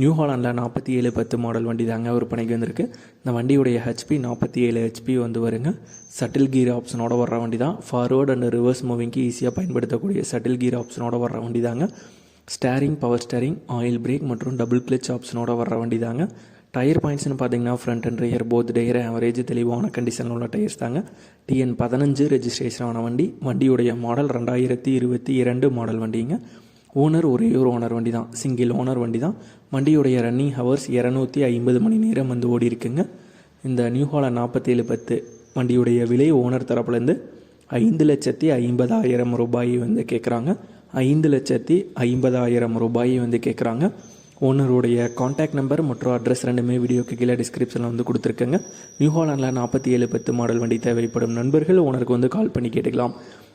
New ஹாலாண்டில் நாற்பத்தி ஏழு பத்து மாடல் வண்டி தாங்க விற்பனைக்கு வந்திருக்கு. இந்த வண்டியுடைய ஹெச்பி நாற்பத்தி ஏழு ஹெச்பி வந்து வருங்க. சட்டில் கீர் ஆப்ஷனோட வர்ற வண்டி தான் ஃபார்வேர்டு அண்ட் ரிவர்ஸ் மூவிங்க்கு ஈஸியாக பயன்படுத்தக்கூடிய சட்டில் கீர் ஆப்ஷனோட வர்ற வண்டி தாங்க steering power steering oil brake மற்றும் டபுள் கிளச் ஆப்ஷனோட வர்ற வண்டி தாங்க டயர் பாயிண்ட்ஸ்னு பார்த்தீங்கன்னா front and rear both tyre average தெளிவான கண்டிஷனில் உள்ள டயர்ஸ் தாங்க. டிஎன் பதினஞ்சு ரெஜிஸ்ட்ரேஷன் ஆன வண்டி. வண்டியுடைய மாடல் ரெண்டாயிரத்தி இருபத்தி இரண்டு மாடல் வண்டிங்க. ஓனர் ஒரே ஒரு ஓனர் வண்டி தான் சிங்கிள் ஓனர் வண்டி தான் வண்டியுடைய ரன்னிங் ஹவர்ஸ் இரநூத்தி ஐம்பது மணி நேரம் வந்து ஓடி இருக்குங்க. இந்த நியூ நாற்பத்தேழு பத்து வண்டியுடைய விலை ஓனர் தரப்புலேருந்து ஐந்து லட்சத்தி ஐம்பதாயிரம் ரூபாய் வந்து கேட்குறாங்க ஐந்து லட்சத்தி ஐம்பதாயிரம் ரூபாய் வந்து கேட்குறாங்க ஓனருடைய காண்டாக்ட் நம்பர் மற்றும் அட்ரஸ் ரெண்டுமே வீடியோக்கு கீழே டிஸ்கிரிப்ஷனில் வந்து கொடுத்துருக்கேங்க. நியூ ஹாலண்டில் நாற்பத்தி ஏழு பத்து மாடல் வண்டி தேவைப்படும் நண்பர்கள் ஓனருக்கு வந்து கால் பண்ணி கேட்டுக்கலாம்.